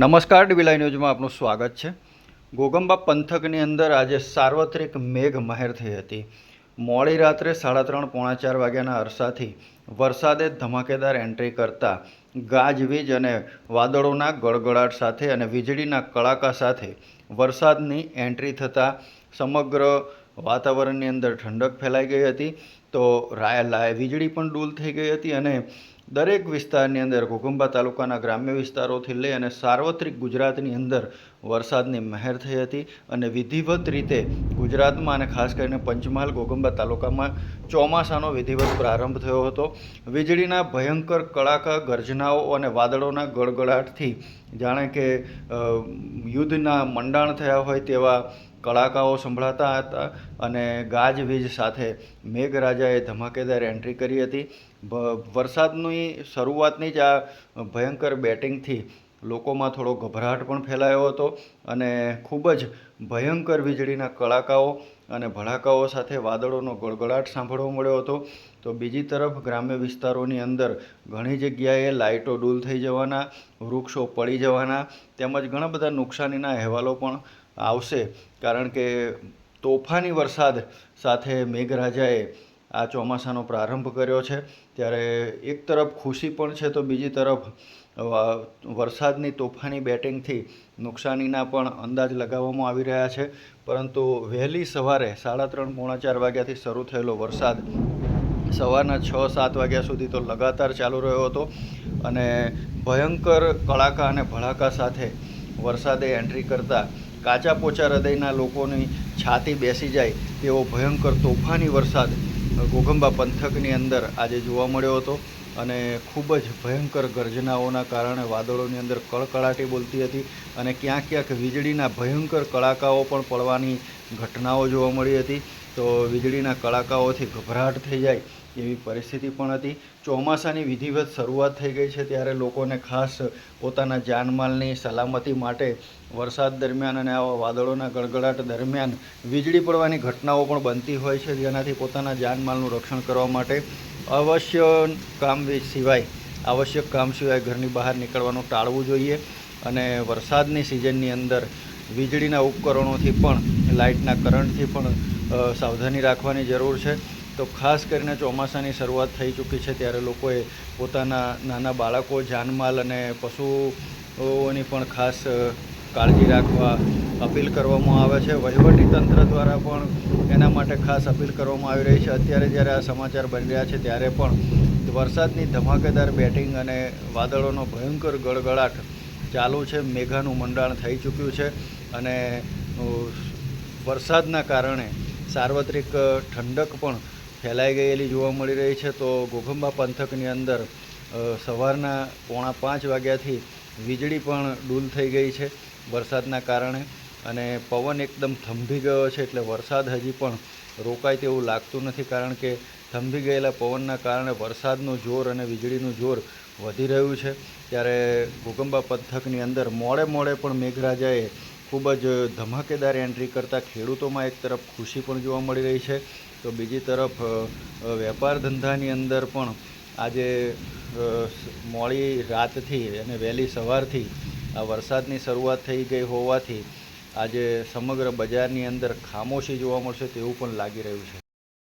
નમસ્કાર ડીવીલાઈ ન્યૂઝમાં આપનું સ્વાગત છે. ગોગંબા પંથકની અંદર આજે સાર્વત્રિક મેઘ મહેર થઈ હતી. મોડી રાત્રે સાડા ત્રણ પોણા ચાર વાગ્યાના અરસાથી વરસાદે ધમાકેદાર એન્ટ્રી કરતા ગાજવીજ અને વાદળોના ગળગળાટ સાથે અને વીજળીના કડાકા સાથે વરસાદની એન્ટ્રી થતાં સમગ્ર વાતાવરણની અંદર ઠંડક ફેલાઈ ગઈ હતી. તો વીજળી પણ ડૂલ થઈ ગઈ હતી અને દરેક વિસ્તારની અંદર ઘોઘંબા તાલુકાના ગ્રામ્ય વિસ્તારોથી લઈ અને સાર્વત્રિક ગુજરાતની અંદર વરસાદની મહેર થઈ હતી અને વિધિવત રીતે ગુજરાતમાં અને ખાસ કરીને પંચમહાલ ઘોઘંબા તાલુકામાં ચોમાસાનો વિધિવત પ્રારંભ થયો હતો. વીજળીના ભયંકર કડાકા, ગર્જનાઓ અને વાદળોના ગળગળાટથી જાણે કે યુદ્ધના મંડાણ થયા હોય તેવા કડાકાઓ સંભળાતા હતા અને ગાજવીજ સાથે મેઘરાજાએ ધમાકેદાર એન્ટ્રી કરી હતી. વરસાદની શરૂઆતની જ આ ભયંકર બેટિંગથી લોકોમાં થોડો ગભરાટ પણ ફેલાયો હતો અને ખૂબ જ ભયંકર વીજળીના કડાકાઓ અને ભડાકાઓ સાથે વાદળોનો ગળગળાટ સાંભળવા મળ્યો હતો. તો બીજી તરફ ગ્રામ્ય વિસ્તારોની અંદર ઘણી જગ્યાએ લાઇટો ડૂલ થઈ જવાના, વૃક્ષો પડી જવાના તેમજ ઘણા બધા નુકસાનીના અહેવાલો પણ આવશે. કારણ કે તોફાની વરસાદ સાથે મેઘરાજાએ આ ચોમાસાનો પ્રારંભ કર્યો છે. ત્યારે એક તરફ ખુશી પણ છે તો બીજી તરફ વરસાદની તોફાની બેટિંગથી નુકસાનીના પણ અંદાજ લગાવવામાં આવી રહ્યા છે. પરંતુ વહેલી સવારે સાડા ત્રણ, પોણા ચાર વાગ્યાથી શરૂ થયેલો વરસાદ સવારના છ, સાત વાગ્યા સુધી તો લગાતાર ચાલુ રહ્યો હતો. અને ભયંકર કડાકા અને ભડાકા સાથે વરસાદે એન્ટ્રી કરતા કાચા પોચા હૃદયના લોકોની છાતી બેસી જાય તેવો ભયંકર તોફાની વરસાદ ઘોઘંબા પંથકની અંદર આજે જોવા મળ્યો હતો અને ખૂબ જ ભયંકર ગર્જનાઓના કારણે વાદળોની અંદર કળકળાટી બોલતી હતી અને ક્યાંક ક્યાંક વીજળીના ભયંકર કડાકાઓ પણ પડવાની ઘટનાઓ જોવા મળી હતી. તો વીજળીના કડાકાઓથી ગભરાટ થઈ જાય એવી પરિસ્થિતિ પણ હતી. ચોમાસાની વિધિવત શરૂઆત થઈ ગઈ છે ત્યારે લોકોને ખાસ પોતાના જાનમાલની સલામતી માટે વરસાદ દરમિયાન અને આવા વાદળોના ગળગળાટ દરમિયાન વીજળી પડવાની ઘટનાઓ પણ બનતી હોય છે. જેનાથી પોતાના જાનમાલનું રક્ષણ કરવા માટે અવશ્ય કામ સિવાય, આવશ્યક કામ સિવાય ઘરની બહાર નીકળવાનું ટાળવું જોઈએ અને વરસાદની સિઝનની અંદર વીજળીના ઉપકરણોથી પણ, લાઇટના કરંટથી પણ સાવધાની રાખવાની જરૂર છે. તો ખાસ કરીને ચોમાસાની શરૂઆત થઈ ચૂકી છે ત્યારે લોકોએ પોતાના નાના બાળકો, જાનમાલ અને પશુઓની પણ ખાસ કાળજી રાખવા અપીલ કરવામાં આવે છે. વહીવટી તંત્ર દ્વારા પણ એના માટે ખાસ અપીલ કરવામાં આવી રહી છે. અત્યારે જ્યારે આ સમાચાર બની રહ્યા છે ત્યારે પણ વરસાદની ધમાકેદાર બેટિંગ અને વાદળોનો ભયંકર ગળગળાટ ચાલુ છે. મેઘાનું મંડાણ થઈ ચૂક્યું છે અને વરસાદના કારણે સાર્વત્રિક ઠંડક પણ ફેલાઈ ગયેલી જોવા મળી રહી છે, તો ઘોઘંબા પંથકની અંદર સવારના પોણા પાંચ વાગ્યાથી વીજળી પણ ડૂલ થઈ ગઈ છે વરસાદના કારણે અને પવન એકદમ થંભી ગયો છે, એટલે વરસાદ હજી પણ રોકાય તેવું લાગતું નથી, કારણ કે થંભી ગયેલા પવનના કારણે વરસાદનું જોર અને વીજળીનું જોર વધી રહ્યું છે. ત્યારે ભૂકંબા પંથકની અંદર મોડે મોડે પણ મેઘરાજાએ ખૂબ જ ધમાકેદાર એન્ટ્રી કરતાં ખેડૂતોમાં એક તરફ ખુશી પણ જોવા મળી રહી છે તો બીજી તરફ વેપાર ધંધાની અંદર પણ આજે મોડી રાતથી અને વહેલી સવારથી આ વરસાદની શરૂઆત થઈ ગઈ હોવાથી આજે સમગ્ર બજારની અંદર ખામોશી જોવા મળશે તેવું પણ લાગી રહ્યું છે.